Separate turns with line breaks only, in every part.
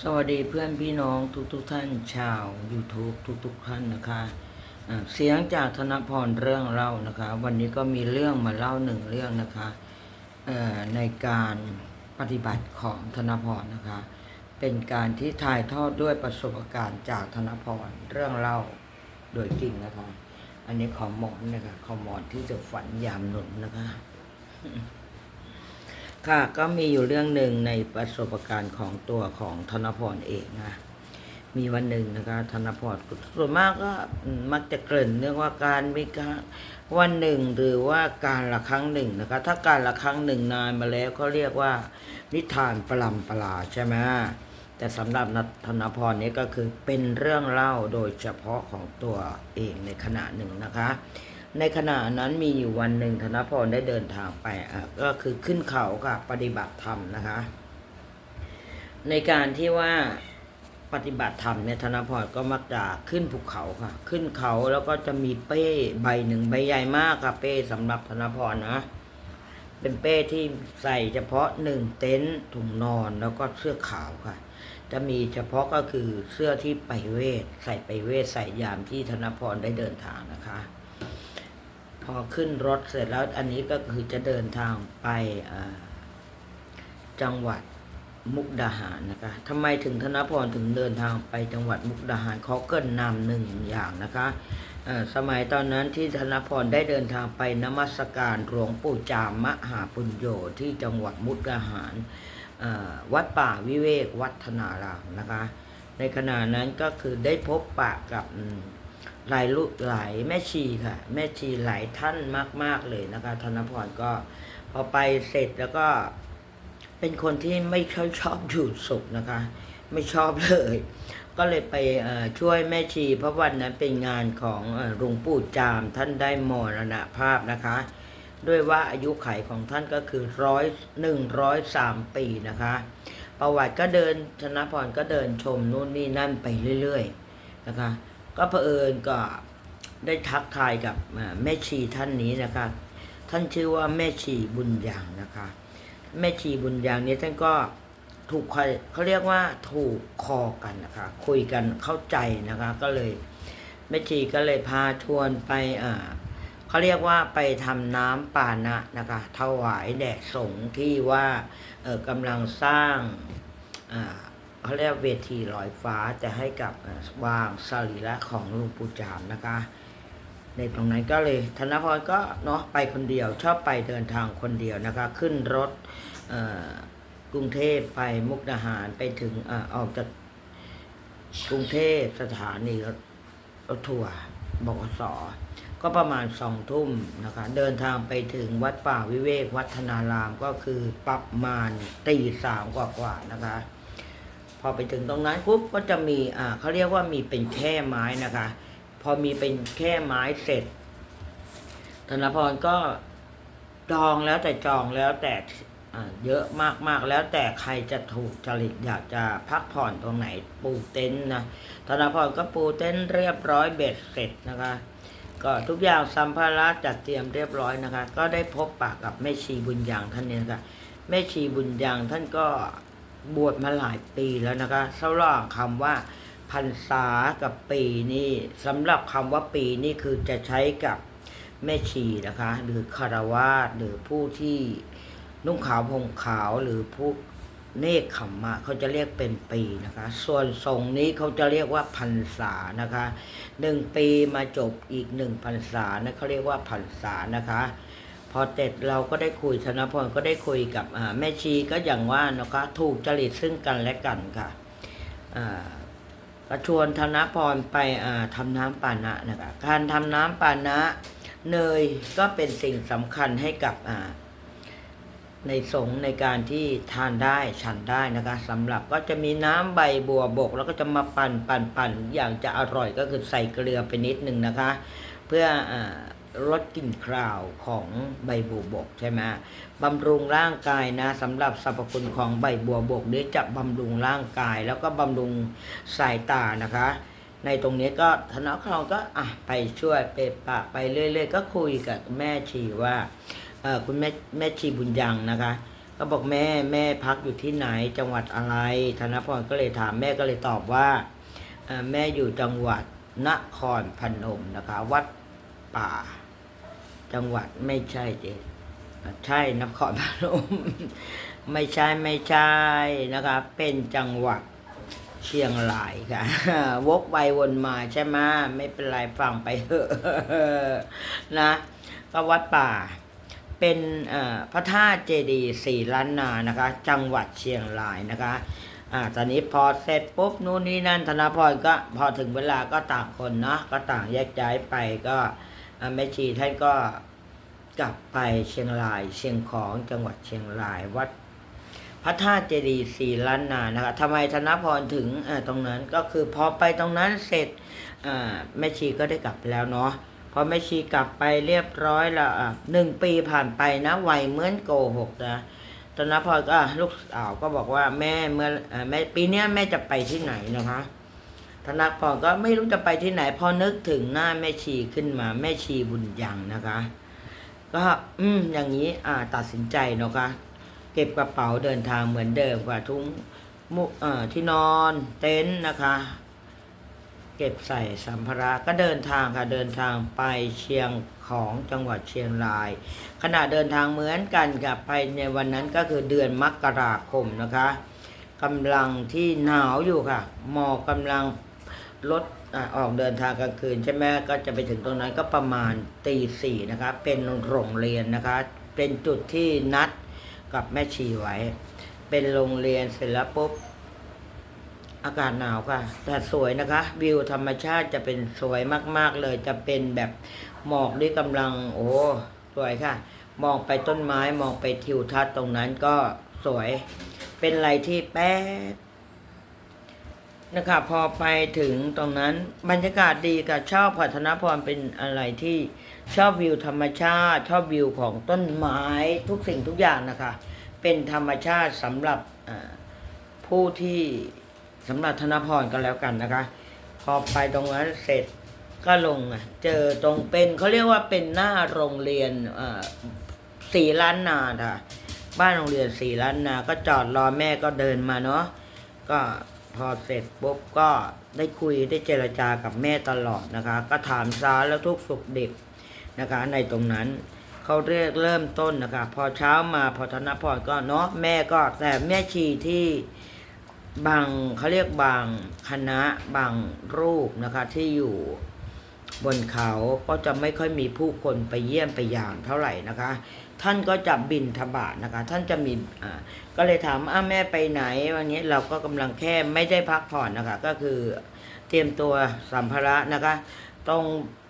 สวัสดีเพื่อนพี่น้องทุกทุกๆท่านชาว YouTube ทุกทุกๆท่านนะคะเสียงจากธนพรเรื่องเล่านะคะ วันนี้ก็มีเรื่องมาเล่าหนึ่งเรื่องนะคะในการปฏิบัติของธนพรนะคะ เป็นการที่ถ่ายทอดด้วยประสบการณ์จากธนพรเรื่องเล่าโดยจริงนะคะ อันนี้ของหมอนนะคะของหมอนที่จะฝันยามหนุนนะคะ ค่ะก็มีอยู่เรื่องหนึ่งในประสบการณ์ของตัวของธนพรเองนะมีวันหนึ่งนะคะธนพรส่วนมากก็มักจะเกริ่นเรื่องว่าการมีการวันหนึ่งหรือว่าการละครั้งหนึ่งนะคะ ถ้าการละครั้งหนึ่งนานมาแล้วเขาเรียกว่า นิทานประลำปลาใช่ไหมแต่สำหรับนัธนพรนี้ก็คือเป็นเรื่องเล่าโดยเฉพาะของตัวเองในขณะหนึ่งนะคะ ในขณะนั้นมีอยู่วันหนึ่งธนพรได้เดินทางไปอะก็คือขึ้นเขาค่ะปฏิบัติธรรมนะคะ ในการที่ว่าปฏิบัติธรรมเนี่ยธนพรก็มักจะขึ้นภูเขาค่ะ ขึ้นเขาแล้วก็จะมีเป้ใบหนึ่งใบใหญ่มากค่ะเป้สำหรับธนพรนะเป็นเป้ที่ใส่เฉพาะหนึ่งเต็นท์ถุงนอนแล้วก็เสื้อขาวค่ะ จะมีเฉพาะก็คือเสื้อที่ไปเวท ใส่ไปเวท ใส่ยามที่ธนพรได้เดินทางนะคะ พอขึ้นรถเสร็จแล้วอันนี้ก็คือจะเดินทางไปจังหวัดมุกดาหารนะคะทำไมถึงธนพรถึงเดินทางไปจังหวัดมุกดาหารเขาเกินนำหนึ่งอย่างนะคะสมัยตอนนั้นที่ธนพรได้เดินทางไปนมัสการหลวงปู่จามมหาปุญโญที่จังหวัดมุกดาหารวัดป่าวิเวกวัฒนารามนะคะ ในขณะนั้นก็คือได้พบปะกับ หลายลูกหลายแม่ชีค่ะ แม่ชีหลายท่านมาก ๆเลยนะคะ ธนพรก็พอไปเสร็จแล้วก็เป็นคนที่ไม่ค่อยชอบอยู่สุขนะคะ ไม่ชอบเลย ก็เลยไปช่วยแม่ชีเพราะวันนั้นเป็นงานของหลวงปู่จามท่านได้มรณภาพนะคะ ด้วยว่าอายุไขของท่านก็คือร้อยหนึ่งร้อยสามปีนะคะ ประวัติก็เดินธนพรก็เดินชมนู่นนี่นั่นไปเรื่อย ๆ นะคะ ก็เผอิญก็ได้ทักทายกับแม่ชีท่านนี้นะคะ ท่านชื่อว่าแม่ชีบุญยังนะคะ แม่ชีบุญยังนี้ท่านก็ถูกใครเขาเรียกว่าถูกคอกันนะคะ คุยกันเข้าใจนะคะ ก็เลยแม่ชีก็เลยพาชวนไปอ่าเขาเรียกว่าไปทำน้ำปานะนะคะ ถวายแด่สงฆ์ที่ว่าเออกำลังสร้างอ่า เขาเรียกเวทีลอยฟ้าจะให้กับวางสรีระของหลุงปู่จามนะคะ ในตรงนั้นก็เลยธนพรก็เนาะไปคนเดียวชอบไปเดินทางคนเดียวนะคะ ขึ้นรถกรุงเทพไปมุกดาหารไปถึงออออกจากกรุงเทพสถานีรถรถทัวร์บกสก็ประมาณสองทุ่มนะคะ เดินทางไปถึงวัดป่าวิเวกวัฒนารามก็คือประมาณตีสามกว่าๆนะคะ พอไปถึงตรงนั้นปุ๊บก็จะมีอ่าเขาเรียกว่ามีเป็นแค่ไม้นะคะ พอมีเป็นแค่ไม้เสร็จ ธนพรก็จองแล้วแต่จองแล้วแต่อ่าเยอะมากๆแล้วแต่ใครจะถูกจริตอยากจะพักผ่อนตรงไหนปูเต็นท์นะธนพรก็ปูเต็นท์เรียบร้อยเบ็ดเสร็จนะคะ ก็ทุกอย่างสัมภาระจัดเตรียมเรียบร้อยนะคะ ก็ได้พบปะกับแม่ชีบุญยังท่านนี้นะคะแม่ชีบุญยังท่านก็ บวชมาหลายปีแล้วนะคะสำหรับคำว่าพรรษากับปีนี่สำหรับคำว่าปีนี่คือจะใช้กับแม่ชีนะคะ หรือคารวาสหรือผู้ที่นุ่งขาวห่มขาวหรือผู้เนกขมมะเขาจะเรียกเป็นปีนะคะ ส่วนทรงนี้เขาจะเรียกว่าพรรษานะคะหนึ่งปีมาจบอีกหนึ่งพรรษานะเขาเรียกว่าพรรษานะคะ พอเสร็จเราก็ได้คุยธนพรก็ได้คุยกับแม่ชีก็อย่างว่านะคะถูกจริตซึ่งกันและกันค่ะอ่าก็ชวนธนพรไปอ่าทำน้ำปานะนะคะการทำน้ำปานะเนยก็เป็นสิ่งสำคัญให้กับในสงในการที่ทานได้ฉันได้นะคะสำหรับก็จะมีน้ำใบบัวบก แล้วก็จะมาปั่นปั่นปั่นอย่างจะอร่อยก็คือใส่เกลือไปนิดนึงนะคะ เพื่ออ ลดกลิ่นคราวของใบบัวบกใช่ไหมบำรุงร่างกายนะสำหรับสรรพคุณของใบบัวบกนี้จะบำรุงร่างกาย แล้วก็บำรุงสายตานะคะ ในตรงนี้ก็ธนาคารก็อะไปช่วยไปปะไปเรื่อยๆ ก็คุยกับแม่ชีว่าเออคุณแม่แม่ชีบุญยังนะคะก็บอกแม่แม่พักอยู่ที่ไหนจังหวัดอะไร ธนพรก็เลยถามแม่ก็เลยตอบว่าแม่อยู่จังหวัดนครพนมนะคะ วัดป่า จังหวัดไม่ใช่เจใช่นครพนมไม่ใช่ไม่ใช่นะคะเป็นจังหวัดเชียงรายค่ะ วกไปวนมาใช่ไหมไม่เป็นไรฟังไปเถอะนะก็วัดป่า เป็นพระธาตุเจดีย์สี่ล้านนานะคะ จังหวัดเชียงรายนะคะอ่าตอนนี้พอเสร็จปุ๊บนู่นนี่นั่นธนาพรก็พอถึงเวลาก็ต่างคนเนาะก็ต่างแยกย้ายไปก็ แม่ชีท่านก็กลับไปเชียงราย เชียงของจังหวัดเชียงรายวัดพระธาตุเจดีย์สีล้านนานะคะทำไมธนพรถึงตรงนั้นก็คือพอไปตรงนั้นเสร็จแม่ชีก็ได้กลับแล้วเนาะพอแม่ชีกลับไปเรียบร้อยละหนึ่งปีผ่านไปนะไวเหมือนโกหกนะตอนพอก็ลูกสาวก็บอกว่าแม่เมื่อแม่ปีนี้แม่จะไปที่ไหนนะคะ ธนพรก็ไม่รู้จะไปที่ไหนพอนึกถึงหน้าแม่ชีขึ้นมา แม่ชีบุญยังนะคะ ก็อืมอย่างนี้อ่าตัดสินใจนะคะ เก็บกระเป๋าเดินทางเหมือนเดิมกว่าทุ้งมุเอ่อที่นอนเต็นท์นะคะ เก็บใส่สัมภาระก็เดินทางค่ะเดินทางไปเชียงของจังหวัดเชียงราย ขณะเดินทางเหมือนกันกับไปในวันนั้นก็คือเดือนมกราคมนะคะกำลังที่หนาวอยู่ค่ะหมอกกำลัง ลดอออกเดินทางกลางคืนใช่ไหมก็จะไปถึงตรงนั้นก็ประมาณตีสี่นะคะ เป็นโรงเรียนนะคะ เป็นจุดที่นัดกับแม่ชีไว้ เป็นโรงเรียนเสร็จแล้วปุ๊บอากาศหนาวค่ะ แต่สวยนะคะ วิวธรรมชาติจะเป็นสวยมาก ๆ เลย จะเป็นแบบหมอกที่กำลัง โอ้สวยค่ะ มองไปต้นไม้มองไปทิวทัศน์ตรงนั้นก็สวย เป็นอะไรที่แป๊บ นะคะพอไปถึงตรงนั้นบรรยากาศดีค่ะชอบพัฒนพรเป็นอะไรที่ชอบวิวธรรมชาติ ชอบวิวของต้นไม้ทุกสิ่งทุกอย่างนะคะ เป็นธรรมชาติสำหรับผู้ที่สำหรับธนพรก็แล้วกันนะคะ พอไปตรงนั้นเสร็จก็ลงเจอตรงเป็นเขาเรียกว่าเป็นหน้าโรงเรียนสี่ล้านนาค่ะ บ้านโรงเรียนสี่ล้านนา ก็จอดรอแม่ก็เดินมาเนาะก็ พอเสร็จปุ๊บก็ได้คุยได้เจรจากับแม่ตลอดนะคะ ก็ถามสาแล้วทุกสุขดิบนะคะ ในตรงนั้นเขาเรียกเริ่มต้นนะคะ พอเช้ามาพอธนพรก็เนาะแม่ก็แต่แม่ชีที่บางเขาเรียกบางคณะบางรูปนะคะที่อยู่บนเขาก็จะไม่ค่อยมีผู้คนไปเยี่ยมไปยามเท่าไหร่นะคะ ท่านก็จะบินทบาทนะคะ ท่านจะมีอ่าก็เลยถามอ้าแม่ไปไหน วันนี้เราก็กำลังแค่ไม่ได้พักผ่อนนะคะ ก็คือเตรียมตัวสัมภาระนะคะ ตรง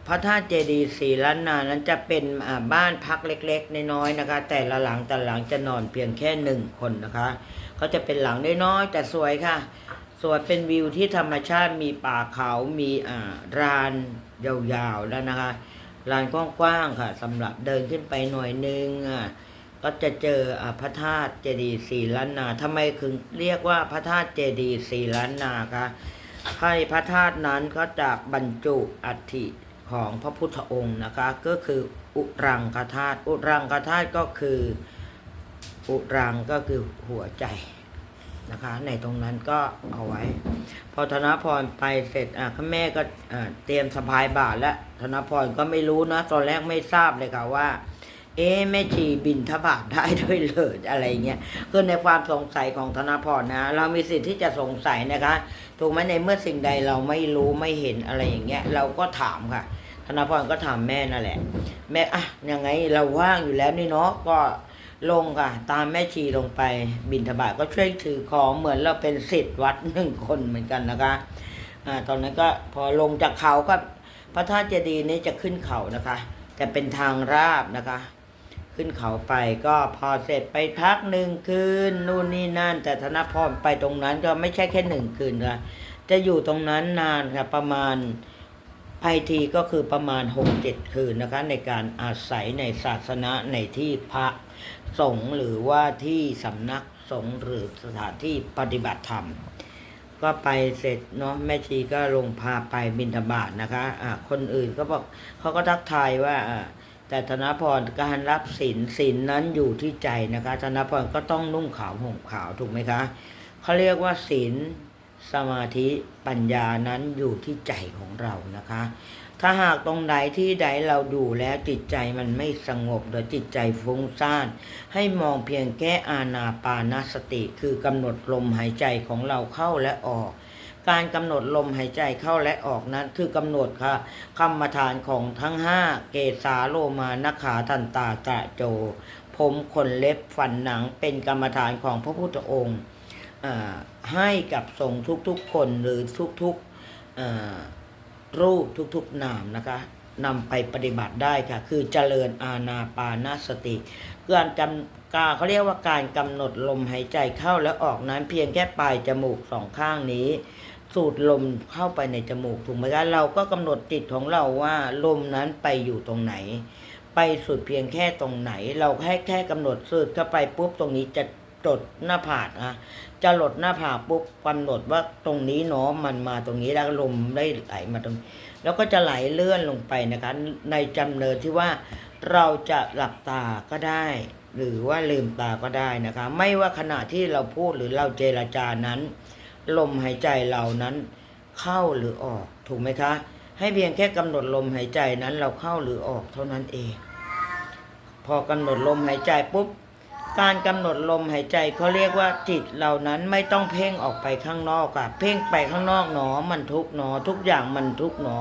พระธาตุเจดีย์ศรีล้านนานั้นจะเป็นอ่าบ้านพักเล็กๆน้อยๆนะคะ แต่ละหลังแต่หลังจะนอนเพียงแค่หนึ่งคนนะคะก็จะเป็นหลังน้อยๆแต่สวยค่ะสวยเป็นวิวที่ธรรมชาติมีป่าเขามีอ่ารานยาวๆแล้วนะคะ ลานกว้างๆค่ะสำหรับเดินขึ้นไปหน่อยนึงอะก็จะเจออพระธาตุเจดีย์ศรีล้านนาทำไมถึงเรียกว่าพระธาตุเจดีย์ศรีล้านนาคะให้พระธาตุนั้นก็จะบรรจุอัฐิของพระพุทธองค์นะคะ ก็คืออุรังคธาตุอุรังคธาตุก็คือ อุรังก็คือหัวใจ นะคะ ในตรงนั้นก็เอาไว้ พอธนพรไปเสร็จอะแม่ก็เตรียมสะพายบาทแล้วธนพรก็ไม่รู้นะ ตอนแรกไม่ทราบเลยค่ะว่า เอ๊แม่ชีบินทบาทได้ด้วยเลยอะไรเงี้ยคือในความสงสัยของธนพรนะ เรามีสิทธิ์ที่จะสงสัยนะคะถูกไหมในเมื่อสิ่งใดเราไม่รู้ไม่เห็นอะไรอย่างเงี้ย เราก็ถามค่ะธนพรก็ถามแม่นั่นแหละ แม่อะยังไงเราว่างอยู่แล้วนี่เนาะก็ ลงค่ะ ตามแม่ชีลงไปบินทบาทก็ช่วยถือของเหมือนเราเป็นศิษย์วัดหนึ่งคนเหมือนกันนะคะอ่าตอนนั้นก็พอลงจากเขาก็พระธาตุเจดีย์นี้จะขึ้นเขานะคะ แต่เป็นทางราบนะคะ ขึ้นเขาไปก็พอเสร็จไปพักหนึ่งคืนนู่นนี่นั่น แต่ธนพรไปตรงนั้นก็ไม่ใช่แค่หนึ่งคืนค่ะจะอยู่ตรงนั้นนานค่ะประมาณ ไปทีก็คือประมาณหกเจ็ดคืนนะคะ ในการอาศัยในศาสนาในที่พักสงฆ์หรือว่าที่สำนักสงฆ์หรือสถานที่ปฏิบัติธรรม ก็ไปเสร็จเนาะแม่ชีก็ลงพาไปบิณฑบาตนะคะอ่าคนอื่นก็บอกเขาก็ทักทายว่าอ่าแต่ธนพรการรับศีลศีลนั้นอยู่ที่ใจนะคะธนพรก็ต้องนุ่งขาวห่มขาวถูกไหมคะเขาเรียกว่าศีล สมาธิปัญญานั้นอยู่ที่ใจของเรานะคะ ถ้าหากตรงใดที่ใดเราดูแล้วจิตใจมันไม่สงบหรือจิตใจฟุ้งซ่าน ให้มองเพียงแก้อาณาปานสติ คือกำหนดลมหายใจของเราเข้าและออกการกำหนดลมหายใจเข้าและออกนั้นคือกำหนดค่ะคำฐานของทั้งห้าเกสาโลมานขาทันตาตะโจ ผมขนเล็บฟันหนังเป็นกรรมฐานของพระพุทธองค์ ให้กับสงฆ์ทุกๆคนหรือทุกๆรูปทุกๆนามนะคะนำไปปฏิบัติได้ค่ะ คือเจริญอาณาปานสติการจำกาเขาเรียกว่าการกำหนดลมหายใจเข้าและออกนั้นเพียงแค่ปลายจมูกสองข้างนี้ สูดลมเข้าไปในจมูกถูกไหมคะเราก็กำหนดจิตของเราว่าลมนั้นไปอยู่ตรงไหน ไปสุดเพียงแค่ตรงไหน เราแค่แค่กำหนดสูดเข้าไปปุ๊บตรงนี้จะ จดหน้าผากนะจะหลดหน้าผากปุ๊บกำหนดว่าตรงนี้เนาะมันมาตรงนี้แล้วลมได้ไหลมาตรง แล้วก็จะไหลเลื่อนลงไปนะคะ ในจำเนินที่ว่าเราจะหลับตาก็ได้ หรือว่าลืมตาก็ได้นะคะ ไม่ว่าขณะที่เราพูดหรือเราเจรจานั้น ลมหายใจเรานั้นเข้าหรือออกถูกไหมคะ ให้เพียงแค่กำหนดลมหายใจนั้นเราเข้าหรือออกเท่านั้นเอง พอกำหนดลมหายใจปุ๊บ การกำหนดลมหายใจเขาเรียกว่าจิตเหล่านั้นไม่ต้องเพ่งออกไปข้างนอกอะเพ่งไปข้างนอกหนอมันทุกหนอ ทุกอย่างมันทุกหนอ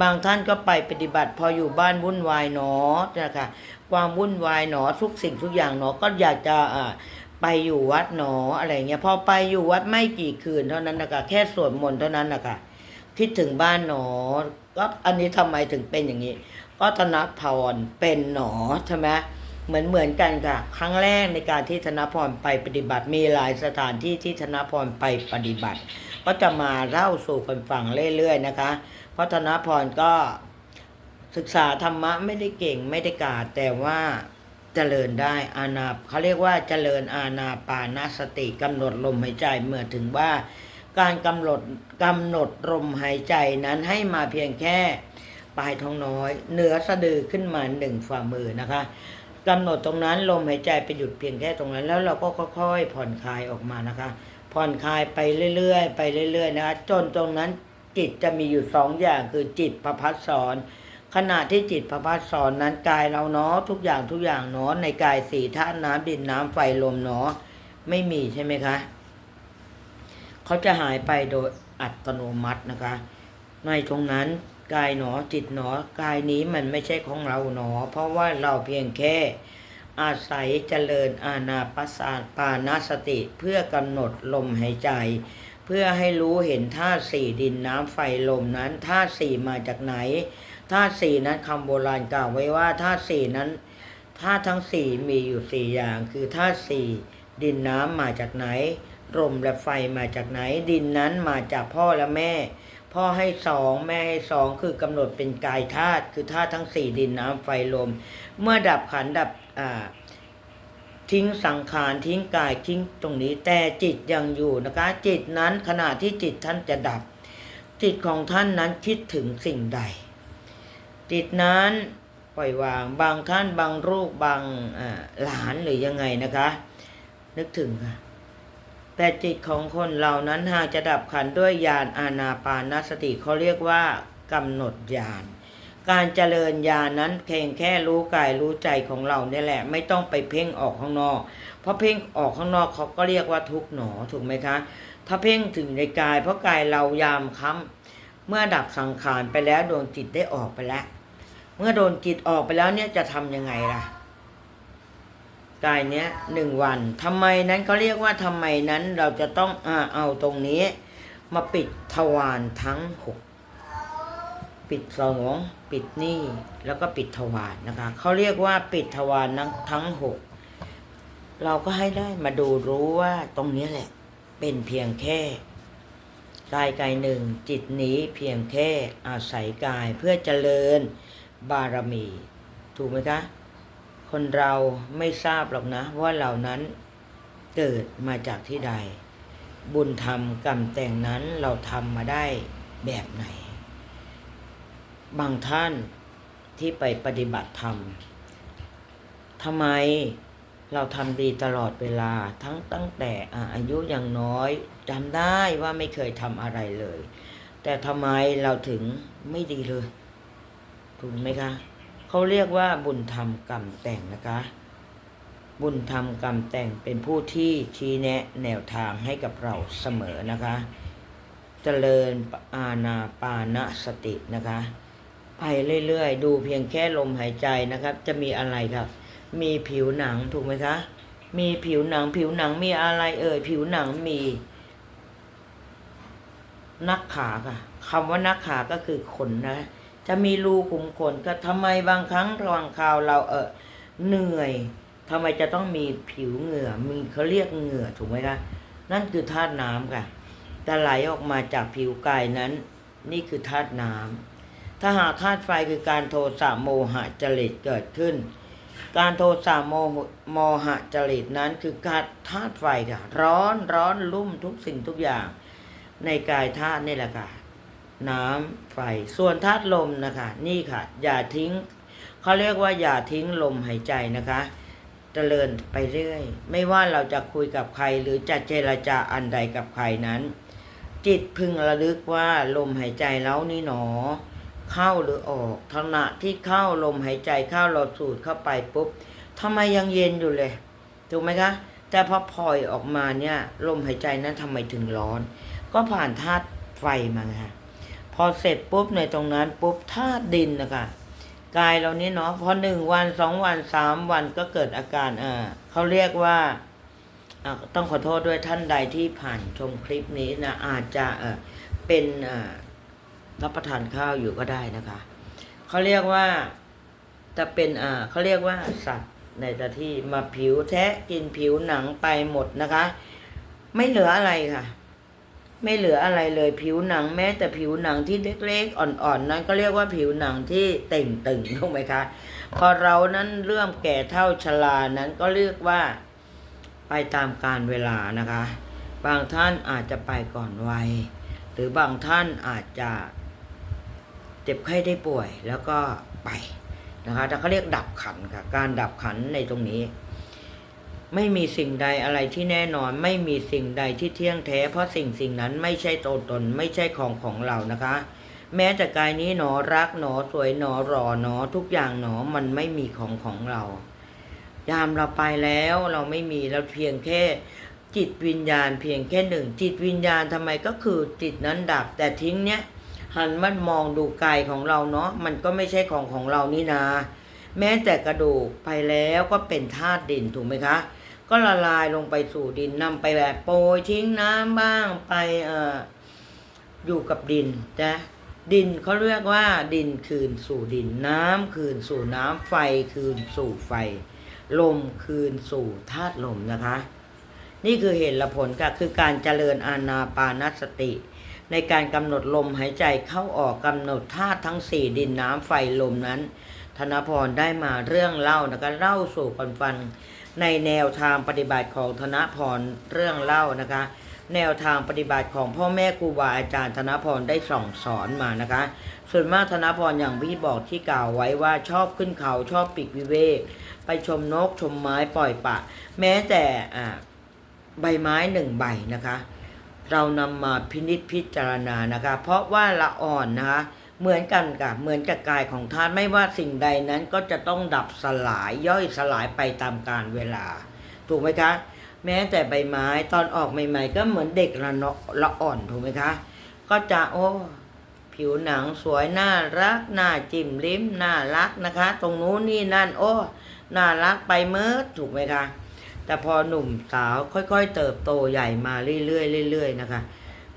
บางท่านก็ไปปฏิบัติพออยู่บ้านวุ่นวายหนอนะคะความวุ่นวายหนอทุกสิ่งทุกอย่างหนอก็อยากจะอ่าไปอยู่วัดหนออะไรเงี้ยพอไปอยู่วัดไม่กี่คืนเท่านั้นนะคะแค่สวดมนต์เท่านั้นนะคะคิดถึงบ้านหนอก็อันนี้ทำไมถึงเป็นอย่างนี้ก็ธนพรเป็นหนอใช่ไหม เหมือนเหมือนกันค่ะ ครั้งแรกในการที่ธนพรไปปฏิบัติ มีหลายสถานที่ที่ธนพรไปปฏิบัติ ก็จะมาเล่าสู่กันฟังเรื่อยๆนะคะ เพราะธนพรก็ศึกษาธรรมะไม่ได้เก่งไม่ได้กาดแต่ว่าเจริญได้อานาเขาเรียกว่าเจริญอาณาปานสติกำหนดลมหายใจเมื่อถึงว่า การกำหนดกำหนดลมหายใจนั้นให้มาเพียงแค่ปลายท้องน้อย เหนือสะดือขึ้นมาหนึ่งฝ่ามือนะคะ กำหนดตรงนั้นลมหายใจไปหยุดเพียงแค่ตรงนั้น แล้วเราก็ค่อยๆผ่อนคลายออกมานะคะ ผ่อนคลายไปเรื่อยๆไปเรื่อยๆนะคะจนตรงนั้นจิตจะมีอยู่สองอย่างคือจิตประพัดสอนขณะที่จิตประพัดสอนนั้นกายเราเนาะทุกอย่างทุกอย่างเนาะในกายสี่ธาตุน้ำดินน้ำไฟลมเนาะไม่มีใช่ไหมคะเขาจะหายไปโดยอัตโนมัตินะคะ ในตรงนั้น กายหนอจิตหนอกายนี้มันไม่ใช่ของเราหนอ เพราะว่าเราเพียงแค่ อาศัยเจริญอาณาปสาปานาสติเพื่อกำหนดลมหายใจ เพื่อให้รู้เห็นธาตุสี่ดินน้ำไฟลมนั้นธาตุสี่มาจากไหนธาตุสี่นั้นคำโบราณกล่าวไว้ว่าธาตุสี่นั้นธาตุทั้งสี่มีอยู่สี่อย่าง คือธาตุสี่ดินน้ำมาจากไหนลมและไฟมาจากไหน ดินนั้นมาจากพ่อและแม่ พ่อให้สองแม่ให้สองคือกำหนดเป็นกายธาตุคือธาตุทั้งสี่ดินน้ำไฟลม เมื่อดับขันดับอ่าทิ้งสังขารทิ้งกายทิ้งตรงนี้แต่จิตยังอยู่นะคะ จิตนั้นขณะที่จิตท่านจะดับ จิตของท่านนั้นคิดถึงสิ่งใด จิตนั้นปล่อยวางบางท่านบางรูปบางหลานหรือยังไงนะคะ นึกถึงค่ะ แต่จิตของคนเหล่านั้นหากจะดับขันด้วยญาณอาณาปานสติเขาเรียกว่ากำหนดญาณการเจริญญาณนั้นเพียงแค่รู้กายรู้ใจของเราเนี่ยแหละ ไม่ต้องไปเพ่งออกข้างนอก เพราะเพ่งออกข้างนอกเขาก็เรียกว่าทุกข์หนอถูกไหมคะ ถ้าเพ่งถึงในกาย เพราะกายเรายามค้ำเมื่อดับสังขารไปแล้วดวงจิตได้ออกไปแล้ว เมื่อโดนจิตออกไปแล้วเนี่ยจะทำยังไงล่ะ กายเนี้ยหนึ่งวันทำไมนั้นเขาเรียกว่าทำไมนั้นเราจะต้องอาเอาตรงนี้ มาปิดทวารทั้งหกปิดสองปิดนี่แล้วก็ปิดทวารนะคะเขาเรียกว่าปิดทวารทั้งทั้งหกเราก็ให้ได้มาดูรู้ว่าตรงนี้แหละ เป็นเพียงแค่กายกายหนึ่งจิตนี้เพียงแค่อาศัยกายเพื่อเจริญบารมี ถูกไหมคะ คนเราไม่ทราบหรอกนะ ว่าเหล่านั้นเกิดมาจากที่ใด บุญธรรมกรรมแต่งนั้นเราทำมาได้แบบไหน บางท่านที่ไปปฏิบัติธรรมทำไมเราทำดีตลอดเวลาทั้งตั้งแต่อาอายุยังน้อยจำได้ว่าไม่เคยทำอะไรเลย แต่ทำไมเราถึงไม่ดีเลยถูกไหมคะ เขาเรียกว่าบุญธรรมกรรมแต่งนะคะ บุญธรรมกรรมแต่งเป็นผู้ที่ชี้แนะแนวทางให้กับเราเสมอนะคะเจริญอาณาปานสตินะคะ ไปเรื่อยๆ ดูเพียงแค่ลมหายใจนะครับ จะมีอะไรครับ มีผิวหนังถูกไหมคะ มีผิวหนัง ผิวหนังมีอะไรเอ่ย ผิวหนังมี นักขาค่ะคำว่านักขาก็คือขนนะ จะมีรูขุมขนก็ทำไมบางครั้งระหว่างคราวเราเออเหนื่อยทำไมจะต้องมีผิวเหงื่อมีเขาเรียกเหงื่อถูกไหมคะนั่นคือธาตุน้ำค่ะจะไหลออกมาจากผิวกายนั้น นี่คือธาตุน้ำถ้าหากธาตุไฟคือการโทสะโมหะจริตเกิดขึ้น การโทสะโมโมหะจริตนั้นคือการธาตุไฟค่ะร้อนร้อนลุ่มทุกสิ่งทุกอย่าง ในกายธาตุนี่แหละค่ะ น้ำไฟ ส่วนธาตุลมนะคะ นี่ค่ะ อย่าทิ้ง เขาเรียกว่าอย่าทิ้งลมหายใจนะคะเจริญไปเรื่อย ไม่ว่าเราจะคุยกับใครหรือจะเจรจาอันใดกับใครนั้น จิตพึงระลึกว่าลมหายใจแล้วนี่หนอ เข้าหรือออกขณะที่เข้าลมหายใจเข้าเราสูดเข้าไปปุ๊บทำไมยังเย็นอยู่เลยถูกไหมคะ แต่พอปล่อยออกมาเนี่ย ลมหายใจนั้นทำไมถึงร้อน ก็ผ่านธาตุไฟมาไงคะ อเสร็จปุ๊บในตรงนั้นปุ๊บธาตุดินนะคะกายเรานี้เนาะพอหนึ่งวันสองวันสามวันก็เกิดอาการอ่าเขาเรียกว่าอ่าต้องขอโทษด้วยท่านใดที่ผ่านชมคลิปนี้นะอาจจะเออเป็นอ่ารับประทานข้าวอยู่ก็ได้นะคะเขาเรียกว่าจะเป็นอ่าเขาเรียกว่าสัตว์ในตาที่มาผิวแทะกินผิวหนังไปหมดนะคะ ไม่เหลืออะไรค่ะ ไม่เหลืออะไรเลยผิวหนังแม้แต่ผิวหนังที่เล็กๆอ่อนๆนั้นก็เรียกว่าผิวหนังที่เต่งตึงถูกไหมคะ พอเรานั้นเริ่มแก่เท่าชรานั้นก็เรียกว่าไปตามการเวลานะคะ บางท่านอาจจะไปก่อนวัย หรือบางท่านอาจจะเจ็บไข้ได้ป่วยแล้วก็ไปนะคะแต่เขาเรียกดับขันค่ะ การดับขันในตรงนี้ ไม่มีสิ่งใดอะไรที่แน่นอน ไม่มีสิ่งใดที่เที่ยงแท้ เพราะสิ่งสิ่งนั้นไม่ใช่ตัวตน ไม่ใช่ของของเรานะคะ แม้แต่กายนี้หนอรักหนอสวยหนอหล่อหนอทุกอย่างหนอมันไม่มีของของเรา ยามเราไปแล้วเราไม่มีเราเพียงแค่จิตวิญญาณเพียงแค่หนึ่ง จิตวิญญาณทำไมก็คือจิตนั้นดับ แต่ทิ้งเนี้ยหันมามองดูกายของเราเนาะมันก็ไม่ใช่ของของเรานี่นา แม้แต่กระดูกไปแล้วก็เป็นธาตุดินถูกไหมคะ ก็ละลายลงไปสู่ดินนำไปแบบโปรยทิ้งน้ำบ้างไปเอ่ออยู่กับดินนะดินเขาเรียกว่าดินคืนสู่ดินน้ำคืนสู่น้ำไฟคืนสู่ไฟ ลมคืนสู่ธาตุลมนะคะ นี่คือเหตุผลค่ะคือการเจริญอาณาปานสติ ในการกำหนดลมหายใจเข้าออกกำหนดธาตุทั้งสี่ดินน้ำไฟลมนั้น ธนพรได้มาเรื่องเล่านะคะเล่าสู่กันฟังในแนวทางปฏิบัติของธนพรเรื่องเล่านะคะ แนวทางปฏิบัติของพ่อแม่ครูบาอาจารย์ธนพรได้ส่องสอนมานะคะ ส่วนมากธนพรอย่างพี่บอกที่กล่าวไว้ว่าชอบขึ้นเขาชอบปีกวิเวกไปชมนกชมไม้ปล่อยปะ แม้แต่ใบไม้หนึ่งใบนะคะ เรานำมาพินิจพิจารณานะคะ เพราะว่าละอ่อนนะคะ เหมือนกันกับเหมือนกับกายของธาตุไม่ว่าสิ่งใดนั้นก็จะต้องดับสลายย่อยสลายไปตามกาลเวลา ถูกไหมคะ แม้แต่ใบไม้ตอนออกใหม่ๆ ก็เหมือนเด็กละเนาะละอ่อนถูกไหมคะ ก็จะโอ้ผิวหนังสวยน่ารักน่าจิ้มลิ้มน่ารักนะคะ ตรงนู้นนี่นั่น โอ้น่ารักไปเมิดถูกไหมคะแต่พอหนุ่มสาวค่อยๆ เติบโตใหญ่มาเรื่อยๆเรื่อยๆนะคะ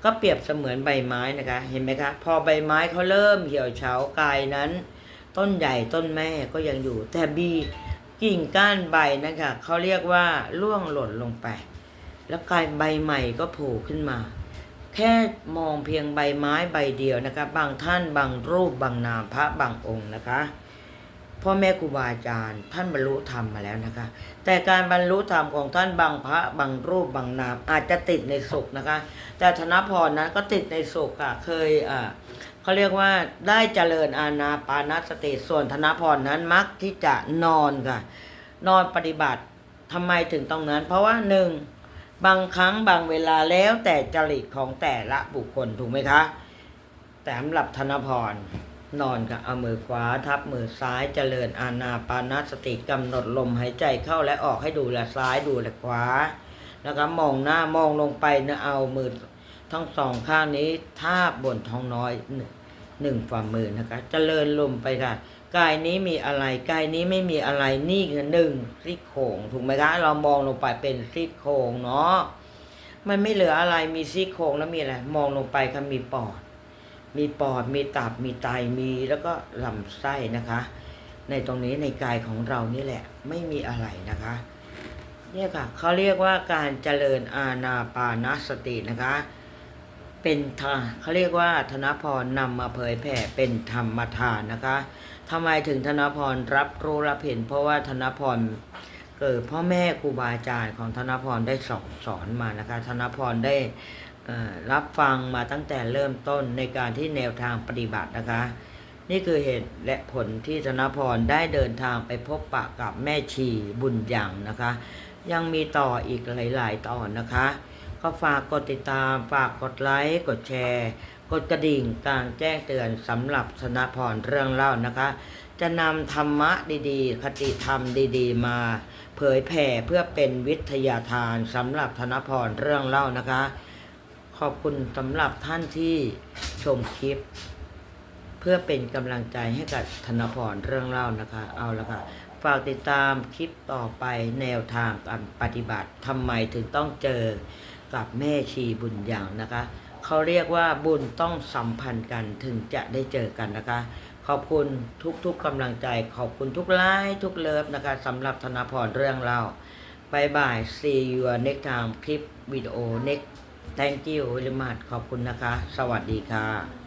ก็เปรียบเสมือนใบไม้นะคะ เห็นไหมคะ พอใบไม้เขาเริ่มเหี่ยวเฉากายนั้น ต้นใหญ่ต้นแม่ก็ยังอยู่ แต่บีกิ่งก้านใบนะคะเขาเรียกว่าร่วงหล่นลงไป แล้วกลายใบใหม่ก็โผล่ขึ้นมา แค่มองเพียงใบไม้ใบเดียวนะคะ บางท่านบางรูปบางนามพระบางองค์นะคะ พ่อแม่ครูบาอาจารย์ ท่านบรรลุธรรมมาแล้วนะคะ แต่การบรรลุธรรมของท่านบางพระบางรูปบางนามอาจจะติดในสุขนะคะ แต่ธนพรนั้นก็ติดในสุขค่ะเคยอ่าเขาเรียกว่าได้เจริญอาณาปานสติส่วนธนพรนั้นมักที่จะนอนค่ะ นอนปฏิบัติทำไมถึงตรงนั้น เพราะว่าหนึ่งบางครั้งบางเวลาแล้วแต่จริตของแต่ละบุคคลถูกไหมคะแต่สำหรับธนพร นอนกับเอามือขวาทับมือซ้ายเจริญอาณาปานสติกำหนดลมหายใจเข้าและออกให้ดูแลซ้ายดูแลขวาแล้วก็มองหน้ามองลงไปนะเอามือทั้งสองข้างนี้ทาบบนท้องน้อยหนึ่งหนึ่งฝ่ามือนะคะเจริญลมไปค่ะกายนี้มีอะไรกายนี้ไม่มีอะไรนี่คือหนึ่งซี่โครงถูกไหมคะเรามองลงไปเป็นซี่โครงเนาะมันไม่เหลืออะไรมีซี่โครงแล้วมีอะไรมองลงไปค่ะมีปอด มีปอด มีตับ มีไต มีแล้วก็ลำไส้นะคะ ในตรงนี้ในกายของเรานี่แหละ ไม่มีอะไรนะคะ เนี่ยค่ะเขาเรียกว่าการเจริญอาณาปานสตินะคะ เป็นทาเขาเรียกว่าธนพรนำมาเผยแผ่เป็นธรรมทานนะคะทำไมถึงธนพรรับรู้รับเห็นเพราะว่าธนพรเกิดพ่อแม่ครูบาอาจารย์ของธนพรได้สอนสอนมานะคะ ธนพรได้ รับฟังมาตั้งแต่เริ่มต้นในการที่แนวทางปฏิบัตินะคะ นี่คือเหตุและผลที่ธนพรได้เดินทางไปพบปะกับแม่ชีบุญยังนะคะ ยังมีต่ออีกหลาย ๆ ตอนนะคะ ก็ฝากกดติดตาม ฝากกดไลค์กดแชร์ กดกระดิ่งการแจ้งเตือนสำหรับธนพรเรื่องเล่านะคะ จะนำธรรมะดีๆ คติธรรมดีๆ มาเผยแผ่เพื่อเป็นวิทยาทานสำหรับธนพรเรื่องเล่านะคะ ขอบคุณสำหรับท่านที่ชมคลิป เพื่อเป็นกำลังใจให้กับธนพรเรื่องเล่านะคะ เอาละค่ะ ฝากติดตามคลิปต่อไปแนวทางการปฏิบัติทำไมถึงต้องเจอกับแม่ชีบุญอย่างนะคะ เขาเรียกว่าบุญต้องสัมพันธ์กันถึงจะได้เจอกันนะคะ ขอบคุณทุกๆกำลังใจ ขอบคุณทุกไลค์ทุกเลิฟนะคะสำหรับธนพรเรื่องเล่าบายบาย see you next time คลิปวิดีโอ next thank you very much ขอบคุณนะคะ สวัสดีค่ะ